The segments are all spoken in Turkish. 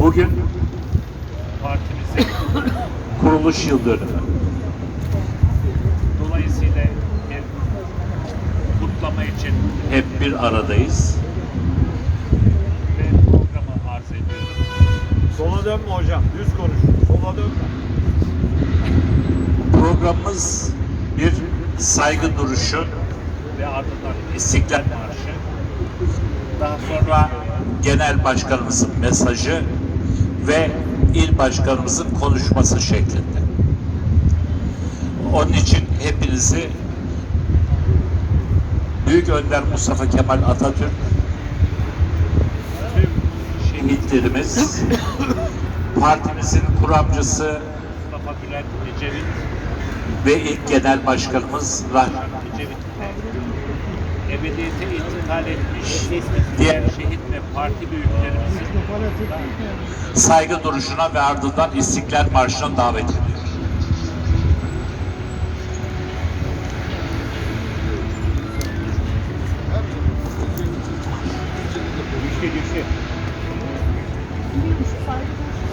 Bugün partimizin kuruluş yıl dönümü. Dolayısıyla bir kutlama için hep bir aradayız. Ve programı arz ediyorum. Sola dönme hocam. Düz konuş. Sola dönme. Programımız bir saygı duruşu ve ardından İstiklal Marşı. Daha sonra Genel Başkanımızın mesajı ve il başkanımızın konuşması şeklinde. Onun için hepinizi Büyük Önder Mustafa Kemal Atatürk şehitlerimiz partimizin kuramcısı Mustafa Bülent Ecevit ve ilk genel başkanımız rahmetli Ecevit ebediyete intikal etmiş diğer şehit ve parti büyüklerimizin saygı duruşuna ve ardından İstiklal Marşı'na davet ediyor. Güçlü. üstünde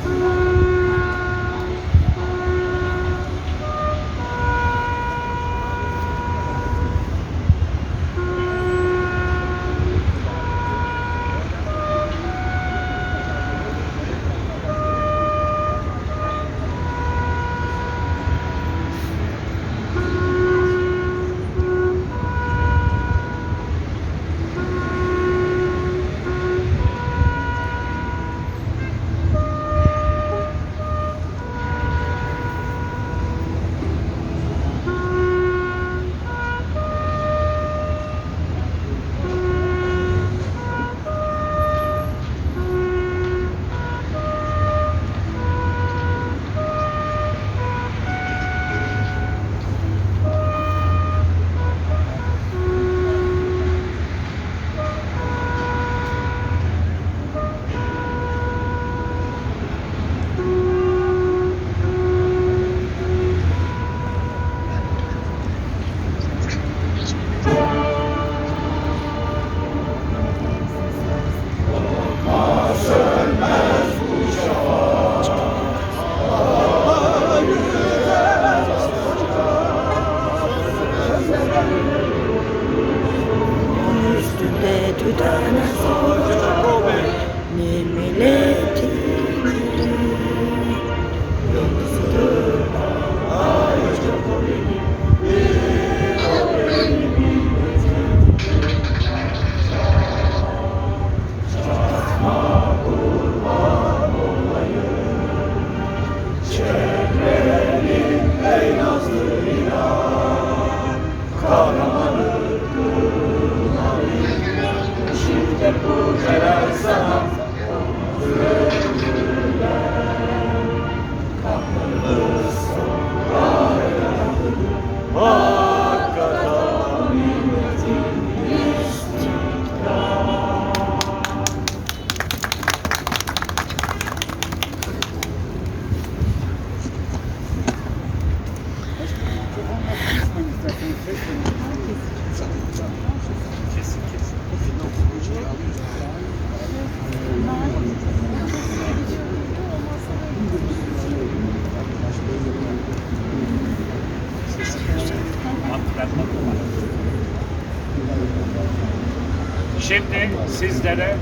sizlere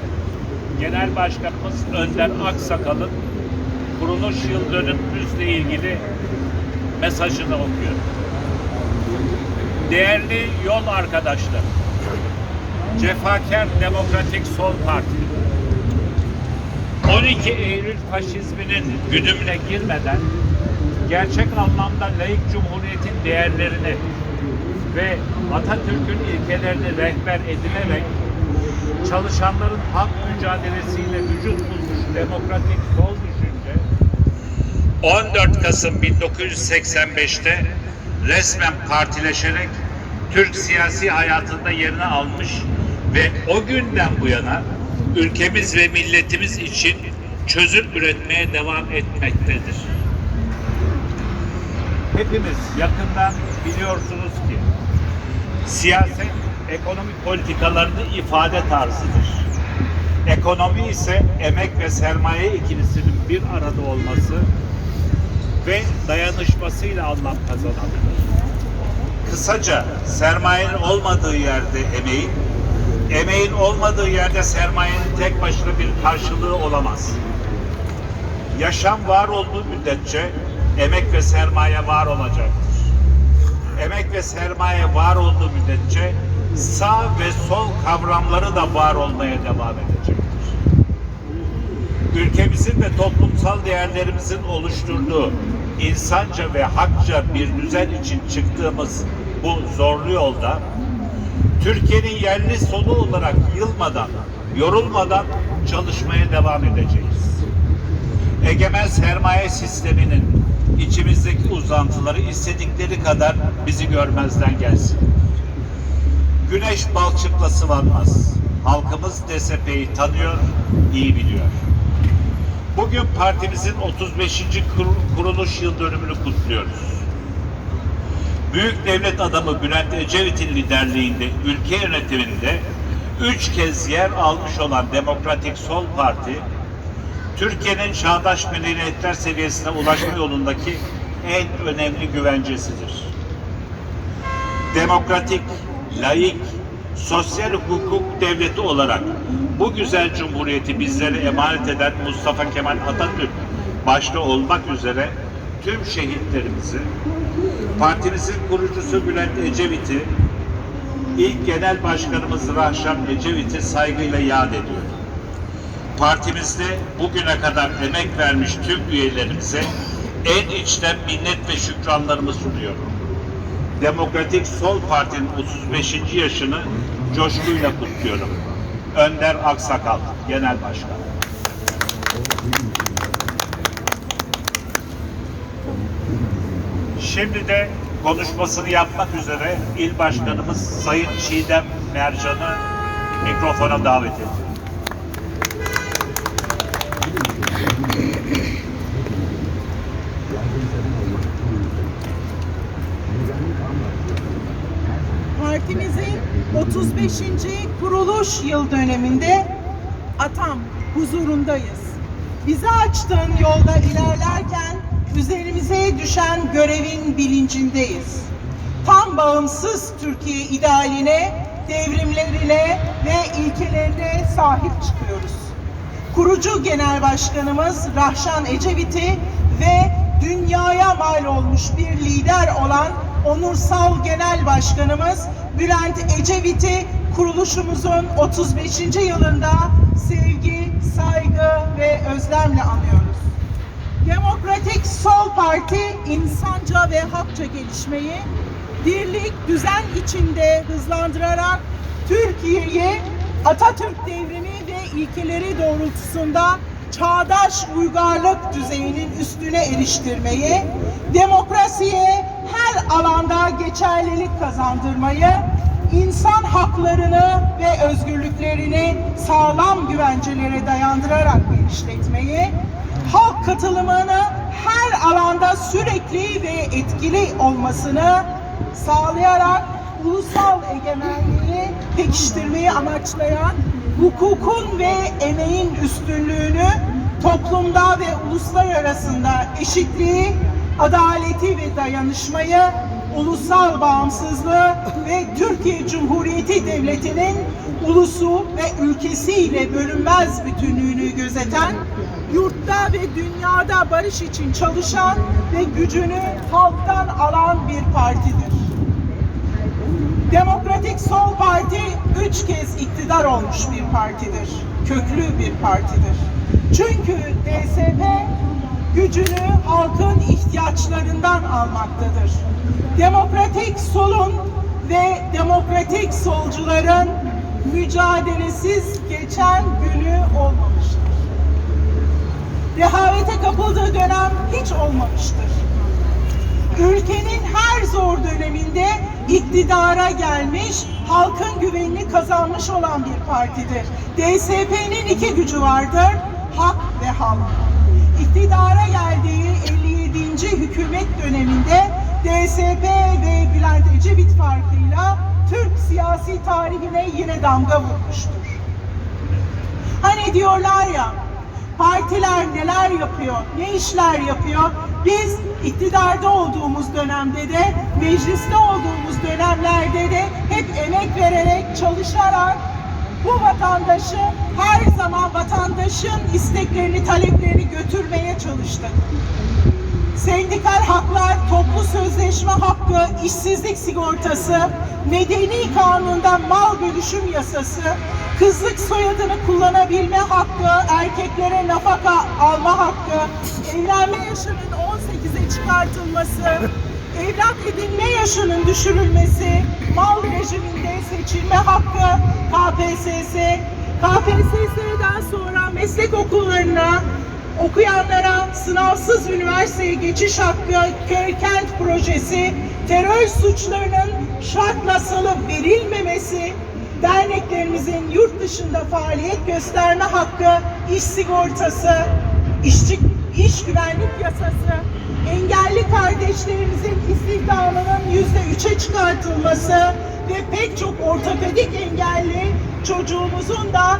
Genel Başkanımız Önder Aksakal'ın kuruluş yıl dönümümüzle ilgili mesajını okuyorum. Değerli yol arkadaşlar, Cefakar Demokratik Sol Parti 12 Eylül faşizminin güdümüne girmeden gerçek anlamda layık cumhuriyetin değerlerini ve Atatürk'ün ilkelerini rehber edinerek çalışanların hak mücadelesiyle vücut bulmuş demokratik sol düşünce 14 Kasım 1985'te resmen partileşerek Türk siyasi hayatında yerini almış ve o günden bu yana ülkemiz ve milletimiz için çözüm üretmeye devam etmektedir. Hepimiz yakından biliyorsunuz ki siyaset ekonomik politikalarını ifade tarzıdır. Ekonomi ise emek ve sermaye ikilisinin bir arada olması ve dayanışmasıyla anlam kazanabilir. Kısaca sermayenin olmadığı yerde emeğin, emeğin olmadığı yerde sermayenin tek başına bir karşılığı olamaz. Yaşam var olduğu müddetçe emek ve sermaye var olacaktır. Emek ve sermaye var olduğu müddetçe sağ ve sol kavramları da var olmaya devam edecektir. Ülkemizin ve toplumsal değerlerimizin oluşturduğu insanca ve hakça bir düzen için çıktığımız bu zorlu yolda Türkiye'nin yerli sonu olarak yılmadan, yorulmadan çalışmaya devam edeceğiz. Egemen sermaye sisteminin içimizdeki uzantıları istedikleri kadar bizi görmezden gelsin. Güneş balçıkla sıvanmaz. Halkımız DSP'yi tanıyor, iyi biliyor. Bugün partimizin 35. kur- kuruluş yıl dönümünü kutluyoruz. Büyük devlet adamı Bülent Ecevit'in liderliğinde ülke yönetiminde üç kez yer almış olan Demokratik Sol Parti, Türkiye'nin çağdaş medeniyetler seviyesine ulaşma yolundaki en önemli güvencesidir. Demokratik, laik, sosyal hukuk devleti olarak bu güzel cumhuriyeti bizlere emanet eden Mustafa Kemal Atatürk başta olmak üzere tüm şehitlerimizi, partimizin kurucusu Bülent Ecevit'i, ilk genel başkanımız Rahşan Ecevit'i saygıyla yad ediyorum. Partimizde bugüne kadar emek vermiş tüm üyelerimize en içten minnet ve şükranlarımı sunuyorum. Demokratik Sol Parti'nin 35. yaşını coşkuyla kutluyorum. Önder Aksakal, Genel Başkan. Şimdi de konuşmasını yapmak üzere İl Başkanımız Sayın Çiğdem Mercan'ı mikrofona davet ediyorum. Partimizin 35. kuruluş yıl döneminde atam huzurundayız. Bize açtığın yolda ilerlerken üzerimize düşen görevin bilincindeyiz. Tam bağımsız Türkiye idealine, devrimlerine ve ilkelerine sahip çıkıyoruz. Kurucu Genel Başkanımız Rahşan Ecevit'i ve dünyaya mal olmuş bir lider olan onursal Genel Başkanımız Bülent Ecevit'i kuruluşumuzun 35. yılında sevgi, saygı ve özlemle anıyoruz. Demokratik Sol Parti insanca ve hakça gelişmeyi birlik, düzen içinde hızlandırarak Türkiye'yi Atatürk devrimi ve ilkeleri doğrultusunda çağdaş uygarlık düzeyinin üstüne eriştirmeyi, demokrasiye her alanda geçerlilik kazandırmayı, insan haklarını ve özgürlüklerini sağlam güvencelere dayandırarak genişletmeyi, halk katılımını her alanda sürekli ve etkili olmasını sağlayarak ulusal egemenliği pekiştirmeyi amaçlayan hukukun ve emeğin üstünlüğünü toplumda ve uluslar arasında eşitliği, adaleti ve dayanışmayı, ulusal bağımsızlığı ve Türkiye Cumhuriyeti Devleti'nin ulusu ve ülkesiyle bölünmez bütünlüğünü gözeten, yurtta ve dünyada barış için çalışan ve gücünü halktan alan bir partidir. Demokratik Sol Parti üç kez iktidar olmuş bir partidir. Köklü bir partidir. Çünkü DSP gücünü halkın ihtiyaçlarından almaktadır. Demokratik solun ve demokratik solcuların mücadelesiz geçen günü olmamıştır. Rehavete kapıldığı dönem hiç olmamıştır ülkenin her zor döneminde iktidara gelmiş, halkın güvenini kazanmış olan bir partidir. DSP'nin iki gücü vardır, hak ve halk. İktidara geldiği 57. hükümet döneminde DSP ve Bülent Ecevit farkıyla Türk siyasi tarihine yine damga vurmuştur. Hani diyorlar ya, partiler neler yapıyor, ne işler yapıyor? Biz iktidarda olduğumuz dönemde de, mecliste olduğumuz dönemlerde de hep emek vererek, çalışarak bu vatandaşı her zaman vatandaşın isteklerini, taleplerini götürmeye çalıştık. Sendikal haklar, toplu sözleşme hakkı, işsizlik sigortası, medeni kanunda mal bölüşüm yasası, kızlık soyadını kullanabilme hakkı, erkeklere nafaka alma hakkı, evlenme yaşının 18'e çıkartılması, evlat edinme yaşının düşürülmesi, mal rejiminde seçilme hakkı, KPSS, KPSS'den sonra meslek okullarına okuyanlara sınavsız üniversiteye geçiş hakkı, köy kent projesi, terör suçlarının şartla salıp verilmemesi, derneklerimizin yurt dışında faaliyet gösterme hakkı, iş sigortası, işçi, iş güvenlik yasası, engelli kardeşlerimizin istihdamının yüzde üçe çıkartılması ve pek çok ortopedik engelli çocuğumuzun da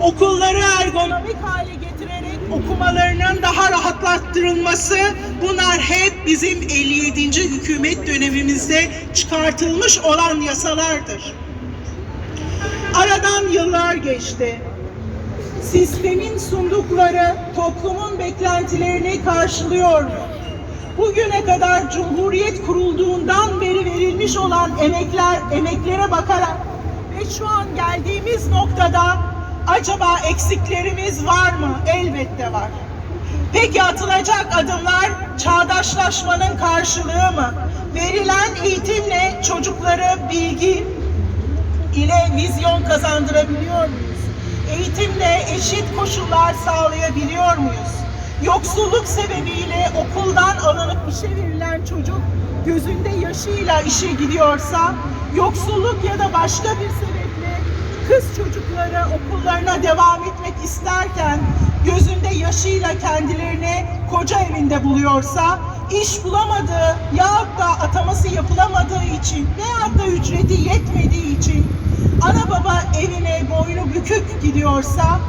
okulları ergonomik hale getirerek okumalarının daha rahatlattırılması bunlar hep bizim 57. hükümet dönemimizde çıkartılmış olan yasalardır. Aradan yıllar geçti. Sistemin sundukları toplumun beklentilerini karşılıyor mu? Bugüne kadar Cumhuriyet kurulduğundan beri verilmiş olan emekler, emeklere bakarak ve şu an geldiğimiz noktada acaba eksiklerimiz var mı? Elbette var. Peki atılacak adımlar çağdaşlaşmanın karşılığı mı? Verilen eğitimle çocukları bilgi ile vizyon kazandırabiliyor muyuz? Eğitimle eşit koşullar sağlayabiliyor muyuz? Yoksulluk sebebiyle okuldan alınıp işe verilen çocuk gözünde yaşıyla işe gidiyorsa, yoksulluk ya da başka bir sebeple kız çocukları okullarına devam etmek isterken gözünde yaşıyla kendilerini koca evinde buluyorsa, iş bulamadığı yahut da ataması yapılamadığı için veyahut da ücreti yetmediği için ana baba evine boynu bükük gidiyorsa,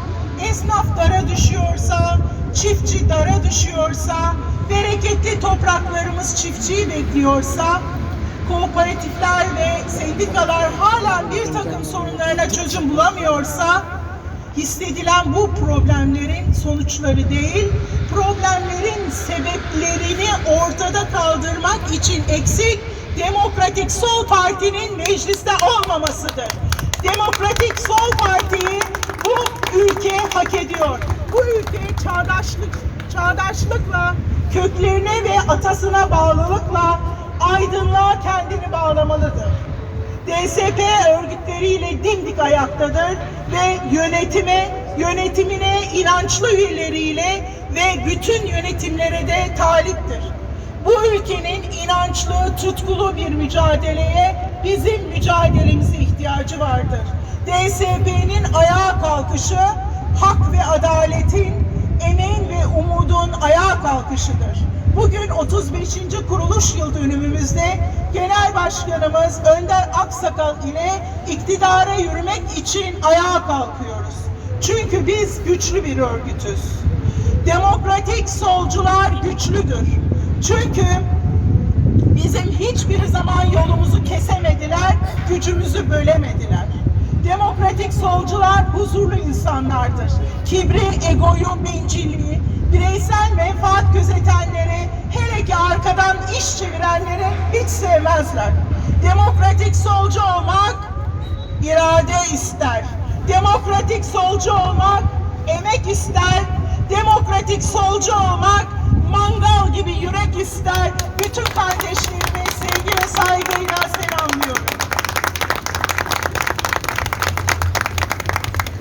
esnaf dara düşüyorsa, çiftçi dara düşüyorsa, bereketli topraklarımız çiftçiyi bekliyorsa, kooperatifler ve sendikalar hala bir takım sorunlarına çözüm bulamıyorsa, hissedilen bu problemlerin sonuçları değil, problemlerin sebeplerini ortada kaldırmak için eksik Demokratik Sol Parti'nin mecliste olmamasıdır. Demokratik Sol Parti'yi ülke hak ediyor. Bu ülke çağdaşlık, çağdaşlıkla, köklerine ve atasına bağlılıkla aydınlığa kendini bağlamalıdır. DSP örgütleriyle dimdik ayaktadır ve yönetime, yönetimine inançlı üyeleriyle ve bütün yönetimlere de taliptir. Bu ülkenin inançlı, tutkulu bir mücadeleye bizim mücadelemize ihtiyacı vardır. DSP'nin ayağa kalkışı hak ve adaletin, emeğin ve umudun ayağa kalkışıdır. Bugün 35. kuruluş yıl dönümümüzde Genel Başkanımız Önder Aksakal ile iktidara yürümek için ayağa kalkıyoruz. Çünkü biz güçlü bir örgütüz. Demokratik solcular güçlüdür. Çünkü bizim hiçbir zaman yolumuzu kesemediler, gücümüzü bölemediler. Demokratik solcular huzurlu insanlardır. Kibri, egoyu, bencilliği, bireysel menfaat gözetenleri, hele ki arkadan iş çevirenleri hiç sevmezler. Demokratik solcu olmak irade ister. Demokratik solcu olmak emek ister. Demokratik solcu olmak mangal gibi yürek ister. Bütün kardeşlerime sevgi ve saygıyla selamlıyorum.